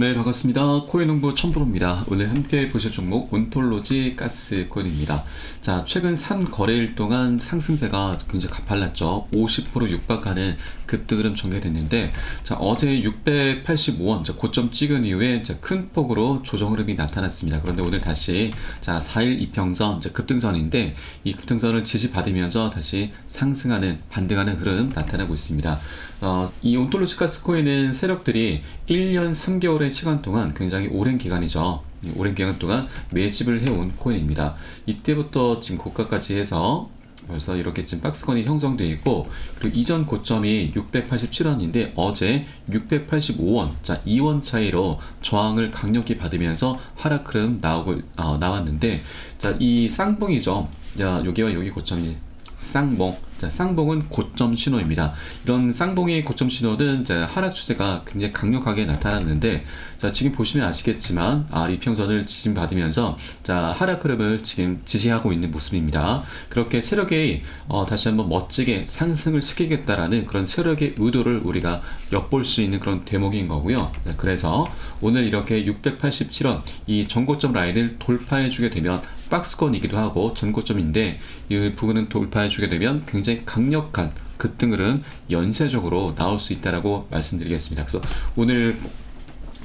네, 반갑습니다. 코인농부 첨부로입니다. 오늘 함께 보실 종목 온톨로지 가스 코인입니다. 자, 최근 3거래일 동안 상승세가 굉장히 가팔랐죠. 50% 육박하는 급등흐름 전개됐는데, 자, 어제 685원, 자, 고점 찍은 이후에 자, 큰 폭으로 조정 흐름이 나타났습니다. 그런데 오늘 다시 자, 4일 이평선, 자, 급등선인데, 이 급등선을 지지받으면서 다시 상승하는, 반등하는 흐름 나타나고 있습니다. 어, 이 온톨로지 가스 코인은 세력들이 1년 3개월의 시간 동안 굉장히 오랜 기간이죠. 이 오랜 기간 동안 매집을 해온 코인입니다. 이때부터 지금 고가까지 해서 벌써 이렇게 지금 박스권이 형성되어 있고 그리고 이전 고점이 687원인데 어제 685원 자 2원 차이로 저항을 강력히 받으면서 하락 흐름 나오고 어, 나왔는데 자 이 쌍봉이죠 자 여기와 여기 고점이 쌍봉. 자, 쌍봉은 고점 신호입니다. 이런 쌍봉의 고점 신호는 자, 하락 추세가 굉장히 강력하게 나타났는데, 자, 지금 보시면 아시겠지만, 아, 리평선을 지진받으면서, 자, 하락 흐름을 지금 지시하고 있는 모습입니다. 그렇게 세력이, 어, 다시 한번 멋지게 상승을 시키겠다라는 그런 세력의 의도를 우리가 엿볼 수 있는 그런 대목인 거고요. 자, 그래서 오늘 이렇게 687원, 이 전고점 라인을 돌파해 주게 되면, 박스권이기도 하고 전고점인데 이 부분은 돌파해 주게 되면 굉장히 강력한 급등을은 연쇄적으로 나올 수 있다라고 말씀드리겠습니다. 그래서 오늘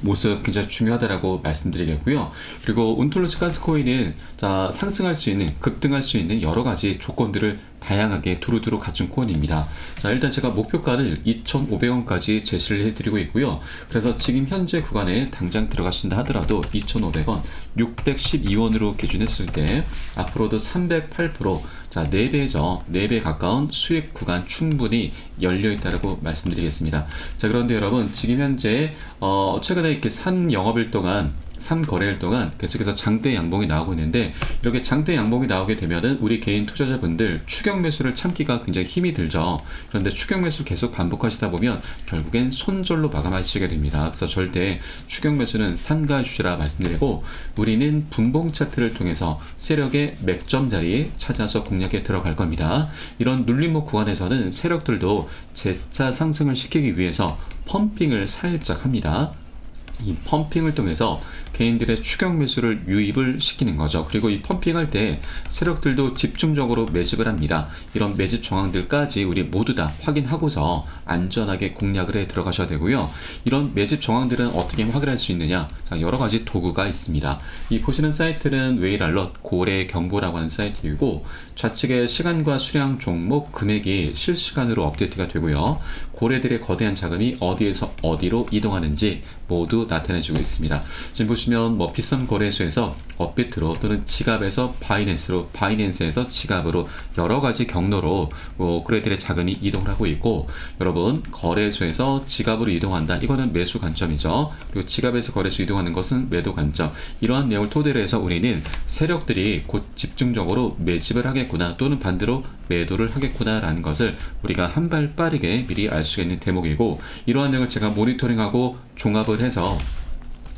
모습 굉장히 중요하다라고 말씀드리겠고요. 그리고 온톨로지 가스코인은 자 상승할 수 있는 급등할 수 있는 여러 가지 조건들을 다양하게 두루두루 갖춘 코인입니다. 자, 일단 제가 목표가를 2,500원까지 제시를 해드리고 있고요. 그래서 지금 현재 구간에 당장 들어가신다 하더라도 2,500원, 612원으로 기준했을 때 앞으로도 308%, 자, 4배죠. 4배 가까운 수익 구간 충분히 열려 있다고 말씀드리겠습니다. 자, 그런데 여러분, 지금 현재, 어, 최근에 이렇게 산 영업일 동안 3거래일 동안 계속해서 장대 양봉이 나오고 있는데 이렇게 장대 양봉이 나오게 되면은 우리 개인 투자자분들 추격 매수를 참기가 굉장히 힘이 들죠. 그런데 추격 매수 계속 반복하시다 보면 결국엔 손절로 마감하시게 됩니다. 그래서 절대 추격 매수는 삼가해 주시라 말씀드리고 우리는 분봉 차트를 통해서 세력의 맥점 자리에 찾아서 공략에 들어갈 겁니다. 이런 눌림목 구간에서는 세력들도 재차 상승을 시키기 위해서 펌핑을 살짝 합니다. 이 펌핑을 통해서 개인들의 추격 매수를 유입을 시키는 거죠. 그리고 이 펌핑할 때 세력들도 집중적으로 매집을 합니다. 이런 매집 정황들까지 우리 모두 다 확인하고서 안전하게 공략을 해 들어가셔야 되고요. 이런 매집 정황들은 어떻게 확인할 수 있느냐? 자, 여러 가지 도구가 있습니다. 이 보시는 사이트는 웨이랄럿 고래 경보라고 하는 사이트이고 좌측에 시간과 수량 종목 금액이 실시간으로 업데이트가 되고요. 고래들의 거대한 자금이 어디에서 어디로 이동하는지 모두 나타내주고 있습니다. 지금 보시면 뭐 비싼 거래소에서 업비트로 또는 지갑에서 바이낸스로 바이낸스에서 지갑으로 여러 가지 경로로 뭐 고래들의 자금이 이동을 하고 있고 여러분 거래소에서 지갑으로 이동한다. 이거는 매수 관점이죠. 그리고 지갑에서 거래소 이동하는 것은 매도 관점. 이러한 내용을 토대로 해서 우리는 세력들이 곧 집중적으로 매집을 하겠구나 또는 반대로 매도를 하겠구나라는 것을 우리가 한 발 빠르게 미리 알 수 있는 대목이고 이러한 내용을 제가 모니터링하고 종합을 해서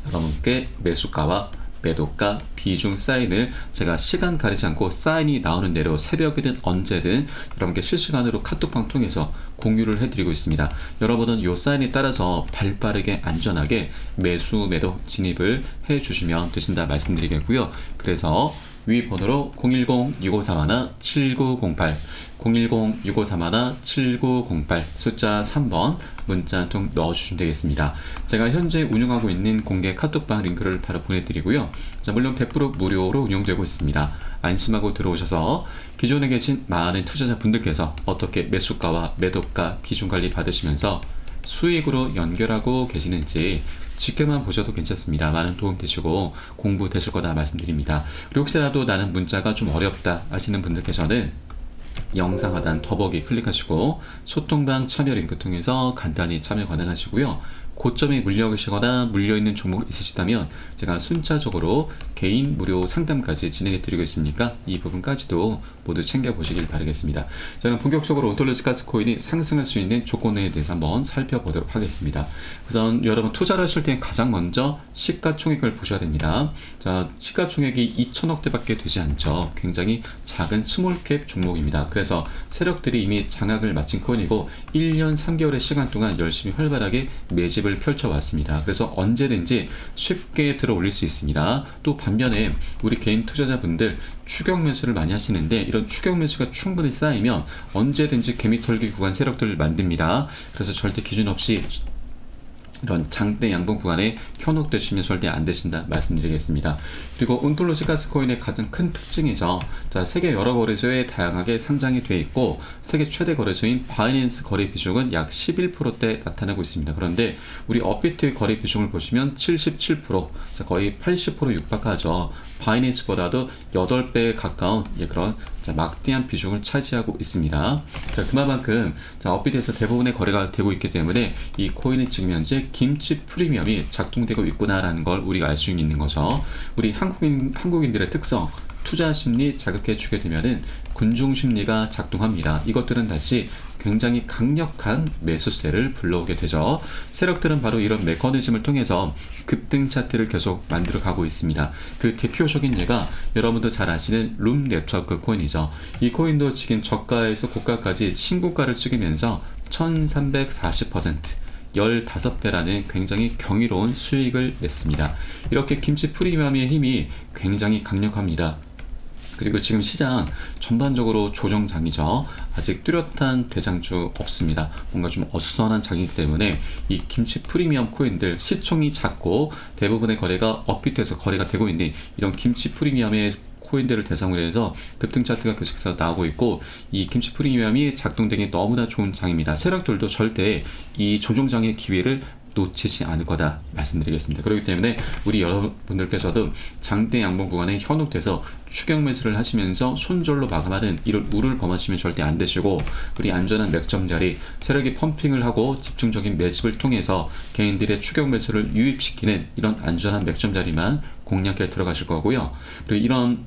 여러분께 매수가와 매도가 비중 사인을 제가 시간 가리지 않고 사인이 나오는 대로 새벽이든 언제든 여러분께 실시간으로 카톡방 통해서 공유를 해드리고 있습니다. 여러분은 이 사인에 따라서 발빠르게 안전하게 매수 매도 진입을 해주시면 되신다 말씀드리겠고요. 그래서 위 번호로 010-6531-7908 010-6531-7908 숫자 3번 문자 한 통 넣어주시면 되겠습니다. 제가 현재 운영하고 있는 공개 카톡방 링크를 바로 보내드리고요. 자, 물론 100% 무료로 운영되고 있습니다. 안심하고 들어오셔서 기존에 계신 많은 투자자분들께서 어떻게 매수가와 매도가 기준 관리 받으시면서 수익으로 연결하고 계시는지 지켜만 보셔도 괜찮습니다. 많은 도움 되시고 공부 되실 거다 말씀드립니다. 그리고 혹시라도 나는 문자가 좀 어렵다 하시는 분들께서는 영상 하단 더보기 클릭하시고 소통방 참여 링크 통해서 간단히 참여 가능하시고요. 고점에 물려 계시거나 물려 있는 종목 있으시다면 제가 순차적으로 개인 무료 상담까지 진행해 드리고 있으니까 이 부분까지도 모두 챙겨 보시길 바라겠습니다. 저는 본격적으로 온톨로지 가스 코인이 상승할 수 있는 조건에 대해서 한번 살펴보도록 하겠습니다. 우선 여러분 투자를 하실 때 가장 먼저 시가총액을 보셔야 됩니다. 자, 시가총액이 2천억대밖에 되지 않죠. 굉장히 작은 스몰캡 종목입니다. 그래서 세력들이 이미 장악을 마친 코인이고 1년 3개월의 시간 동안 열심히 활발하게 매집 을 펼쳐왔습니다. 그래서 언제든지 쉽게 들어 올릴 수 있습니다. 또 반면에 우리 개인 투자자분들 추격 매수를 많이 하시는데 이런 추격 매수가 충분히 쌓이면 언제든지 개미 털기 구간 세력들을 만듭니다. 그래서 절대 기준 없이 이런 장대 양봉 구간에 현혹되시면 절대 안 되신다 말씀드리겠습니다. 그리고 온톨로지 가스코인의 가장 큰 특징이죠. 자, 세계 여러 거래소에 다양하게 상장이 되어 있고 세계 최대 거래소인 바이낸스 거래 비중은 약 11%대 나타나고 있습니다. 그런데 우리 업비트의 거래 비중을 보시면 77%, 자, 거의 80% 육박하죠. 바이낸스보다도 8배 가까운 예, 그런 자, 막대한 비중을 차지하고 있습니다. 자, 그만큼 자, 업비트에서 대부분의 거래가 되고 있기 때문에 이 코인은 지금 현재 김치 프리미엄이 작동되고 있구나라는 걸 우리가 알 수 있는 거죠. 우리 한국인 한국인들의 특성 투자 심리 자극해 주게 되면은 군중 심리가 작동합니다. 이것들은 다시 굉장히 강력한 매수세를 불러오게 되죠. 세력들은 바로 이런 메커니즘을 통해서 급등 차트를 계속 만들어 가고 있습니다. 그 대표적인 예가 여러분도 잘 아시는 룸 네트워크 코인이죠. 이 코인도 지금 저가에서 고가까지 신고가를 찍으면서 1340% 15배라는 굉장히 경이로운 수익을 냈습니다. 이렇게 김치 프리미엄의 힘이 굉장히 강력합니다. 그리고 지금 시장 전반적으로 조정장이죠. 아직 뚜렷한 대장주 없습니다. 뭔가 좀 어수선한 장이기 때문에 이 김치 프리미엄 코인들 시총이 작고 대부분의 거래가 업비트에서 거래가 되고 있는 이런 김치 프리미엄의 코인들을 대상으로 해서 급등 차트가 계속해서 나오고 있고 이 김치 프리미엄이 작동되기 너무나 좋은 장입니다. 세력들도 절대 이 조종장의 기회를 놓치지 않을 거다 말씀드리겠습니다. 그렇기 때문에 우리 여러분들께서도 장대 양봉 구간에 현혹돼서 추격 매수를 하시면서 손절로 마감하는 이런 우를 범하시면 절대 안 되시고 우리 안전한 맥점 자리 세력이 펌핑을 하고 집중적인 매집을 통해서 개인들의 추격 매수를 유입시키는 이런 안전한 맥점 자리만 공략해 들어가실 거고요. 그리고 이런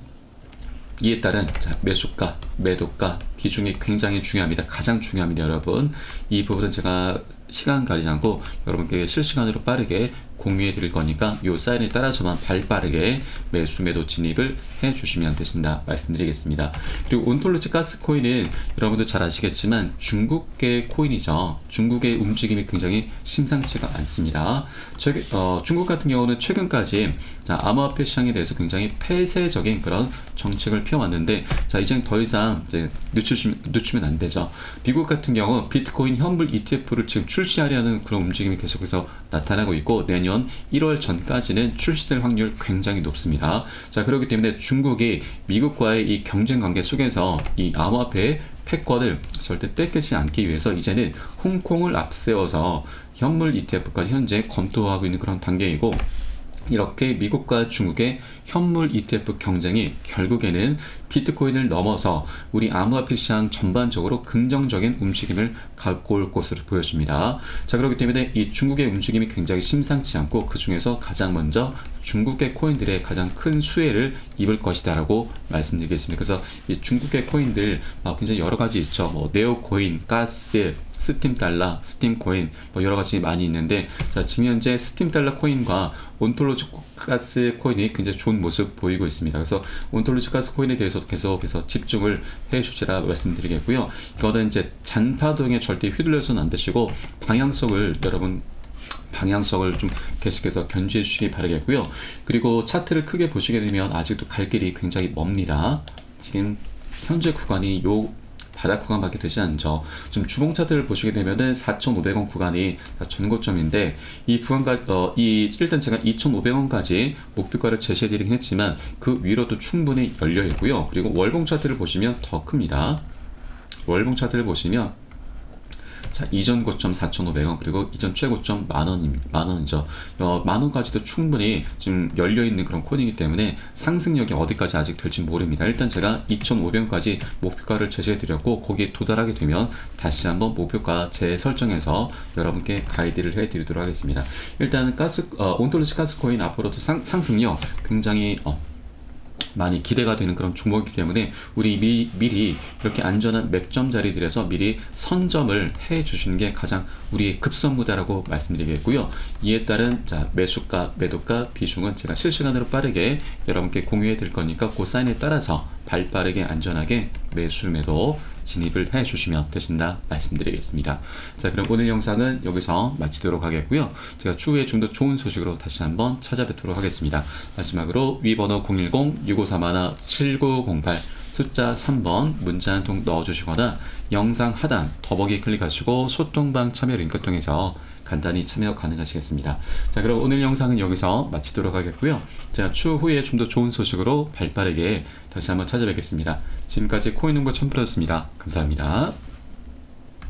이에 따른 자, 매수가, 매도가 비중이 굉장히 중요합니다. 가장 중요합니다, 여러분. 이 부분은 제가 시간 가리지 않고 여러분께 실시간으로 빠르게 공유해 드릴 거니까 이 사인에 따라서만 발빠르게 매수 매도 진입을 해 주시면 되신다 말씀드리겠습니다. 그리고 온톨로지 가스코인은 여러분도 잘 아시겠지만 중국계 코인이죠. 중국의 움직임이 굉장히 심상치가 않습니다. 저, 어, 중국 같은 경우는 최근까지 자, 암호화폐 시장에 대해서 굉장히 폐쇄적인 그런 정책을 펴왔는데 자 이제 더 이상 이제 늦추시면, 늦추면 안 되죠. 미국 같은 경우 비트코인 현물 ETF를 지금 출시하려는 그런 움직임이 계속해서 나타나고 있고 내년 1월 전까지는 출시될 확률 굉장히 높습니다. 자 그렇기 때문에 중국이 미국과의 이 경쟁 관계 속에서 이 암호화폐 패권을 절대 뺏기지 않기 위해서 이제는 홍콩을 앞세워서 현물 ETF까지 현재 검토하고 있는 그런 단계이고 이렇게 미국과 중국의 현물 ETF 경쟁이 결국에는 비트코인을 넘어서 우리 암호화폐 시장 전반적으로 긍정적인 움직임을 갖고 올 것으로 보여집니다. 자, 그렇기 때문에 이 중국의 움직임이 굉장히 심상치 않고 그 중에서 가장 먼저 중국의 코인들의 가장 큰 수혜를 입을 것이다라고 말씀드리겠습니다. 그래서 이 중국의 코인들 아, 굉장히 여러 가지 있죠. 뭐 네오 코인, 가스, 스팀 달러, 스팀 코인 뭐 여러 가지 많이 있는데 자, 지금 현재 스팀 달러 코인과 온톨로지 가스 코인이 굉장히 좋은 모습 보이고 있습니다. 그래서 온톨로지 가스 코인에 대해서 계속해서 집중을 해 주시라 말씀드리겠고요. 이거는 이제 잔파동에 절대 휘둘려서는 안 되시고 방향성을 여러분 방향성을 좀 계속해서 견지해 주시기 바라겠고요. 그리고 차트를 크게 보시게 되면 아직도 갈 길이 굉장히 멉니다. 지금 현재 구간이 요 바닥 구간밖에 되지 않죠. 지금 주봉 차트를 보시게 되면은 4,500원 구간이 전고점인데 이 구간까 어, 이 일단 제가 2,500원까지 목표가를 제시해드리긴 했지만 그 위로도 충분히 열려 있고요. 그리고 월봉 차트를 보시면 더 큽니다. 월봉 차트를 보시면 자, 이전 고점 4,500원 그리고 이전 최고점 만원 만원이죠. 어, 만원까지도 충분히 지금 열려 있는 그런 코딩이기 때문에 상승력이 어디까지 아직 될지 모릅니다. 일단 제가 2,500원까지 목표가를 제시해 드렸고 거기에 도달하게 되면 다시 한번 목표가 재설정해서 여러분께 가이드를 해 드리도록 하겠습니다. 일단 가스 어, 온톨리스 가스 코인 앞으로도 상, 상승력 굉장히 어, 많이 기대가 되는 그런 종목이기 때문에 우리 미, 미리 이렇게 안전한 맥점 자리들에서 미리 선점을 해 주시는 게 가장 우리의 급선무다라고 말씀드리겠고요. 이에 따른 자 매수가, 매도가 비중은 제가 실시간으로 빠르게 여러분께 공유해 드릴 거니까 그 사인에 따라서 발 빠르게 안전하게 매수 매도 진입을 해 주시면 되신다 말씀드리겠습니다. 자, 그럼 오늘 영상은 여기서 마치도록 하겠고요. 제가 추후에 좀 더 좋은 소식으로 다시 한번 찾아뵙도록 하겠습니다. 마지막으로 위 번호 010-6531-7908 숫자 3번 문자 한 통 넣어주시거나 영상 하단 더보기 클릭하시고 소통방 참여 링크 통해서 간단히 참여 가능하시겠습니다. 자, 그럼 오늘 영상은 여기서 마치도록 하겠고요. 제가 추후에 좀 더 좋은 소식으로 발빠르게 다시 한번 찾아뵙겠습니다. 지금까지 코인농구 첨프로였습니다. 감사합니다.